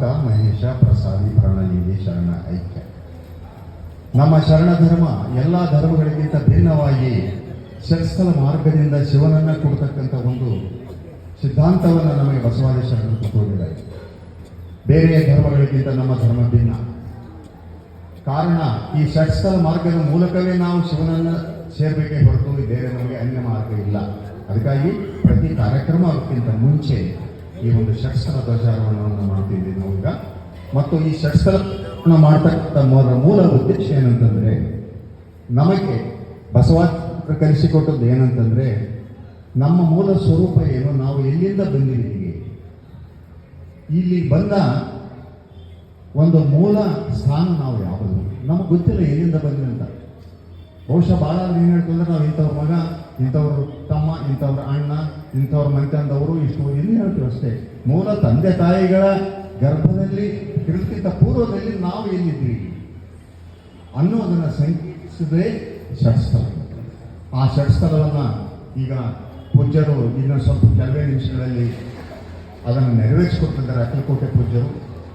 ಭಕ್ತ ಮಹೇಶ ಪ್ರಸಾದಿ ಪ್ರಾಣಲಿಂಗಿ ಶರಣ ಐಕ್ಯ. ನಮ್ಮ ಶರಣ ಧರ್ಮ ಎಲ್ಲ ಧರ್ಮಗಳಿಗಿಂತ ಭಿನ್ನವಾಗಿ ಷಟ್ಸ್ಥಲ ಮಾರ್ಗದಿಂದ ಶಿವನನ್ನ ಕೊಡ್ತಕ್ಕಂಥ ಒಂದು ಸಿದ್ಧಾಂತವನ್ನು ನಮಗೆ ಬಸವಾದಿ ಶರಣರು ಬೇರೆ ಧರ್ಮಗಳಿಗಿಂತ ನಮ್ಮ ಧರ್ಮ ಭಿನ್ನ. ಕಾರಣ ಈ ಷಟ್ಸ್ಥಲ ಮಾರ್ಗದ ಮೂಲಕವೇ ನಾವು ಶಿವನನ್ನು ಸೇರಬೇಕೇ ಹೊರತು ಬೇರೆ ನಮಗೆ ಅನ್ಯ ಮಾರ್ಗ ಇಲ್ಲ. ಅದಕ್ಕಾಗಿ ಪ್ರತಿ ಕಾರ್ಯಕ್ರಮ ಅದಕ್ಕಿಂತ ಮುಂಚೆ ಈ ಒಂದು ಷಟ್ಸ್ಥಲ ಧ್ವಜಾರೋಹಣವನ್ನು ಮಾಡ್ತಿದ್ವಿ ನಾವೀಗ. ಮತ್ತು ಈ ಷಟ್ಸ್ಥಲ ಮಾಡ್ತಕ್ಕಂಥ ಮೂಲ ಉದ್ದೇಶ ಏನಂತಂದ್ರೆ, ನಮಗೆ ಬಸವಾಚಾರ್ಯರು ಕಲಿಸಿಕೊಟ್ಟದ್ದು ಏನಂತಂದ್ರೆ, ನಮ್ಮ ಮೂಲ ಸ್ವರೂಪ ಏನು, ನಾವು ಎಲ್ಲಿಂದ ಬಂದಿದ್ದೀವಿ? ಇಲ್ಲಿ ಬಂದ ಒಂದು ಮೂಲ ಸ್ಥಾನ ನಾವು ಯಾವುದು? ನಮಗೆ ಗೊತ್ತಿಲ್ಲ ಎಲ್ಲಿಂದ ಬಂದಿದೆ ಅಂತ. ಬಹುಶಃ ಭಾಳ ಏನು ಹೇಳ್ತಂದ್ರೆ ನಾವು ಇಂಥವ್ರ ಮಗ, ಇಂಥವ್ರ ತಮ್ಮ, ಇಂಥವ್ರ ಅಣ್ಣ, ಇಂಥವ್ರ ಮೈತಂದವರು ಇಷ್ಟು ಎಲ್ಲಿ ಹೇಳ್ತೀವಿ ಅಷ್ಟೇ. ಮೂಲ ತಂದೆ ತಾಯಿಗಳ ಗರ್ಭದಲ್ಲಿ ಇರೋದಕ್ಕಿಂತ ಪೂರ್ವದಲ್ಲಿ ನಾವು ಎಲ್ಲಿದ್ವಿ ಅನ್ನೋದನ್ನು ಸಂಕಿಸಿದ್ರೆ ಷಟ್ಸ್ಥಳ. ಆ ಷಟ್ಸ್ಥಳವನ್ನು ಈಗ ಪೂಜ್ಯರು ಇನ್ನೊಂದು ಸ್ವಲ್ಪ ಕೆಲವೇ ನಿಮಿಷಗಳಲ್ಲಿ ಅದನ್ನು ನೆರವೇರಿಸಿಕೊಟ್ಟಿದ್ದಾರೆ ಅಕ್ಕಲಕೋಟೆ ಪೂಜ್ಯರು.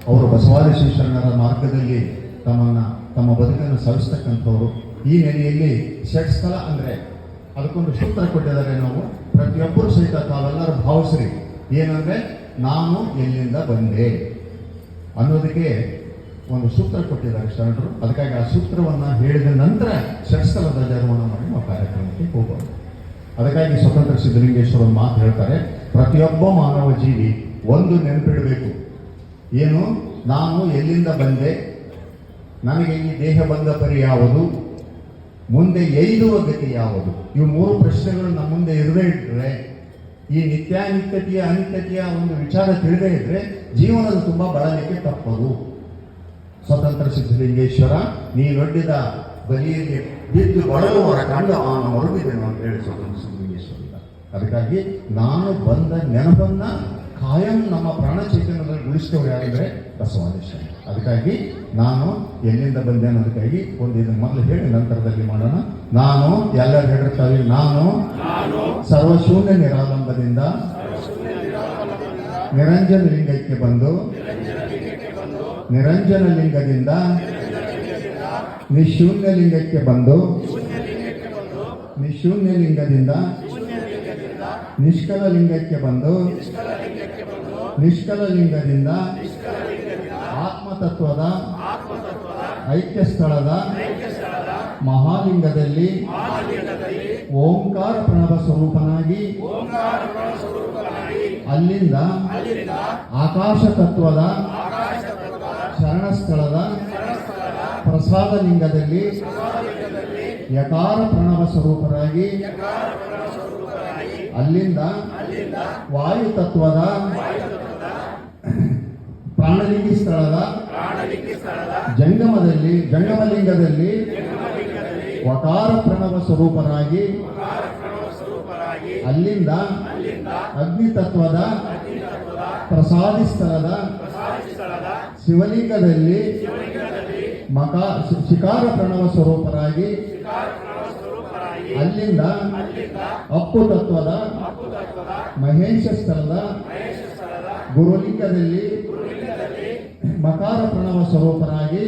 ಅವರು ಬಸವಾದಿ ಶರಣರ ಮಾರ್ಗದಲ್ಲಿ ತಮ್ಮನ್ನು, ತಮ್ಮ ಬದುಕನ್ನು ಸವಿಸ್ತಕ್ಕಂಥವ್ರು ಈ ನೆಲೆಯಲ್ಲಿ ಷಟ್ಸ್ಥಲ ಅಂದರೆ ಅದಕ್ಕೊಂದು ಸೂತ್ರ ಕೊಟ್ಟಿದ್ದಾರೆ ನಾವು. ಪ್ರತಿಯೊಬ್ಬರು ಸಹಿತ ತಾವೆಲ್ಲರೂ ಭಾವಿಸ್ರಿ. ಏನಂದ್ರೆ ನಾನು ಎಲ್ಲಿಂದ ಬಂದೆ ಅನ್ನೋದಕ್ಕೆ ಒಂದು ಸೂತ್ರ ಕೊಟ್ಟಿದ್ದಾರೆ ಶರಣರು ಅದಕ್ಕಾಗಿ ಆ ಸೂತ್ರವನ್ನು ಹೇಳಿದ ನಂತರ ಷಟ್ಸ್ಥಲದ ಧ್ವಜಾರೋಹಣ ಮಾಡಿ ನಾವು ಕಾರ್ಯಕ್ರಮಕ್ಕೆ ಹೋಗೋದು ಅದಕ್ಕಾಗಿ ಸ್ವತಂತ್ರ ಸಿದ್ಧಲಿಂಗೇಶ್ವರ ಮಾತು ಹೇಳ್ತಾರೆ. ಪ್ರತಿಯೊಬ್ಬ ಮಾನವ ಜೀವಿ ಒಂದು ನೆನಪಿಡಬೇಕು. ಏನು? ನಾನು ಎಲ್ಲಿಂದ ಬಂದೆ? ನನಗೆ ಈ ದೇಹ ಬಂದ ಪರಿ ಯಾವುದು? ಮುಂದೆ ಎಯ್ದುವ ಗತಿ ಯಾವುದು? ಇವು ಮೂರು ಪ್ರಶ್ನೆಗಳು ನಮ್ಮ ಮುಂದೆ ಇರದೇ ಇಟ್ಟರೆ ಈ ನಿತ್ಯಾನಿತ್ಯತೆಯ ಅನಿತ್ಯತೆಯ ಒಂದು ವಿಚಾರ ತಿಳಿದೇ ಇದ್ರೆ ಜೀವನದ ತುಂಬಾ ಬಳಲಿಕ್ಕೆ ತಪ್ಪದು. ಸ್ವತಂತ್ರ ಸಿದ್ಧಲಿಂಗೇಶ್ವರ ನೀನೊಡ್ಡಿದ ಬಲಿಯಲ್ಲಿ ಬಿದ್ದು ಬಳಲುವರ ಕಂಡ ಅವನು ಮರುಗಿದೆನು ಅಂತ ಹೇಳಿ ಸ್ವತಂತ್ರ ಸಿದ್ಧಲಿಂಗೇಶ್ವರ ಅದಕ್ಕಾಗಿ ನಾನು ಬಂದ ನೆನಪನ್ನ ಕಾಯಂ ನಮ್ಮ ಪ್ರಾಣ ಚೈತನ್ಯದಲ್ಲಿ ಉಳಿಸಿದವರು ಯಾರಿದ್ರೆ ಬಸವಾದೇಶ ಅದಕ್ಕಾಗಿ ನಾನು ಎಲ್ಲಿಂದ ಬಂದೆ ಅನ್ನೋದಕ್ಕಾಗಿ ಒಂದು ಇದನ್ನು ಮೊದಲು ಹೇಳಿ, ನಂತರದಲ್ಲಿ ಮಾಡೋಣ. ನಾನು ಎಲ್ಲರೂ ಹೇಳಿರ್ತಾರೆ ನಾನು ಸರ್ವಶೂನ್ಯ ನಿರಾಲಂಬದಿಂದ ನಿರಂಜನ ಲಿಂಗಕ್ಕೆ ಬಂದು ನಿರಂಜನ ಲಿಂಗದಿಂದ ನಿಶೂನ್ಯ ಲಿಂಗಕ್ಕೆ ಬಂದು ನಿಶೂನ್ಯ ಲಿಂಗದಿಂದ ನಿಷ್ಕಲ ಲಿಂಗಕ್ಕೆ ಬಂದು ನಿಷ್ಕಲ ಲಿಂಗದಿಂದ ಆತ್ಮತತ್ವದ ಐಕ್ಯ ಸ್ಥಳದ ಮಹಾಲಿಂಗದಲ್ಲಿ ಓಂಕಾರ ಪ್ರಣವ ಸ್ವರೂಪನಾಗಿ ಅಲ್ಲಿಂದ ಆಕಾಶ ತತ್ವದ ಶರಣ ಸ್ಥಳದ ಪ್ರಸಾದ ಲಿಂಗದಲ್ಲಿ ಯಕಾರ ಪ್ರಣವ ಸ್ವರೂಪರಾಗಿ ಅಲ್ಲಿಂದ ವಾಯು ತತ್ವದ ಪ್ರಾಣಲಿಂಗಿ ಸ್ಥಳದ ಜಂಗಮದಲ್ಲಿ, ಜಂಗಮಲಿಂಗದಲ್ಲಿ ವಕಾರ ಪ್ರಣವ ಸ್ವರೂಪರಾಗಿ, ಅಲ್ಲಿಂದ ಅಗ್ನಿ ತತ್ವದ ಪ್ರಸಾದಿ ಸ್ಥಳದ ಶಿವಲಿಂಗದಲ್ಲಿ ಮಕಾ ಶಿಕಾರ ಪ್ರಣವ ಸ್ವರೂಪರಾಗಿ, ಅಲ್ಲಿಂದ ಅಪ್ಪು ತತ್ವದ ಮಹೇಶ ಸ್ಥಳದ ಗುರುಲಿಂಗದಲ್ಲಿ ಮಕಾರ ಪ್ರಣವ ಸ್ವರೂಪರಾಗಿ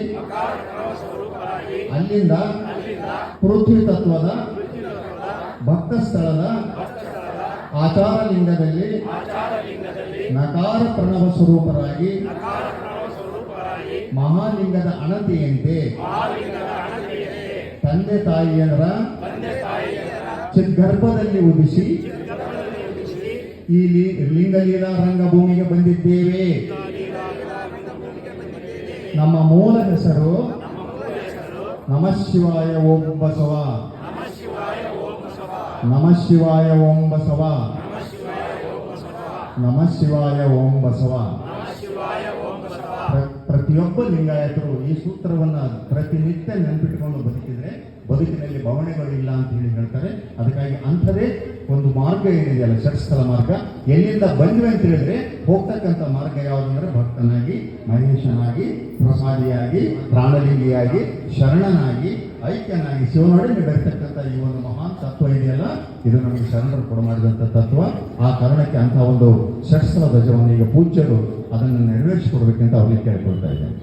ಅಲ್ಲಿಂದ ಪೃಥ್ವಿ ತತ್ವದ ಭಕ್ತ ಸ್ಥಳದ ಆಚಾರ ಲಿಂಗದಲ್ಲಿ ನಕಾರ ಪ್ರಣವ ಸ್ವರೂಪರಾಗಿ ಮಹಾಲಿಂಗದ ಅಣತಿಯಂತೆ ತಂದೆ ತಾಯಿಯರ ಚಿದ್ಗರ್ಭದಲ್ಲಿ ಉದಿಸಿ ಈ ಲಿಂಗಲೀಲಾ ರಂಗಭೂಮಿಗೆ ಬಂದಿದ್ದೇವೆ. ನಮ್ಮ ಮೂಲ ಹೆಸರು ನಮ ಶಿವಾಯ ಓಂ ಬಸವ. ನಮ ಶಿವಾಯ ಓಂ ಬಸವ. ನಮ ಶಿವಾಯ ಓಂ ಬಸವ. ಪ್ರ- ಪ್ರತಿಯೊಬ್ಬ ಲಿಂಗಾಯತರು ಈ ಸೂತ್ರವನ್ನ ಪ್ರತಿನಿತ್ಯ ನೆನಪಿಟ್ಕೊಂಡು ಬದುಕಿದ್ರೆ ಬದುಕಿನಲ್ಲಿ ಬವಣೆಗಳಿಲ್ಲ ಅಂತ ಹೇಳಿ ಹೇಳ್ತಾರೆ. ಅದಕ್ಕಾಗಿ ಅಂಥದೇ ಒಂದು ಮಾರ್ಗ ಏನಿದೆಯಲ್ಲ ಷಟ್ಸ್ಥಲ ಮಾರ್ಗ. ಎಲ್ಲಿಂದ ಬಂದ್ವಿ ಅಂತ ಹೇಳಿದ್ರೆ ಹೋಗ್ತಕ್ಕಂಥ ಮಾರ್ಗ ಯಾವುದಂದ್ರೆ ಭಕ್ತನಾಗಿ, ಮಹೇಶನಾಗಿ, ಪ್ರಸಾದಿಯಾಗಿ, ಪ್ರಾಣಲಿಂಗಿಯಾಗಿ, ಶರಣನಾಗಿ, ಐಕ್ಯನಾಗಿ. ಶಿವನೊಡನೆ ಬೆರೆತಕ್ಕಂಥ ಈ ಒಂದು ಮಹಾನ್ ತತ್ವ ಇದೆಯಲ್ಲ, ಇದು ನಮಗೆ ಶರಣರು ಕೊಡ ಮಾಡಿದಂಥ ತತ್ವ. ಆ ಕಾರಣಕ್ಕೆ ಅಂತ ಒಂದು ಷಟ್ಸ್ಥಲ ಧ್ವಜವನ್ನು ಈಗ ಪೂಜ್ಯರು ಅದನ್ನು ನೆರವೇರಿಸಿಕೊಡ್ಬೇಕಂತ ಅವರಿಗೆ ಕೇಳ್ಕೊಳ್ತಾ ಇದ್ದೇನೆ.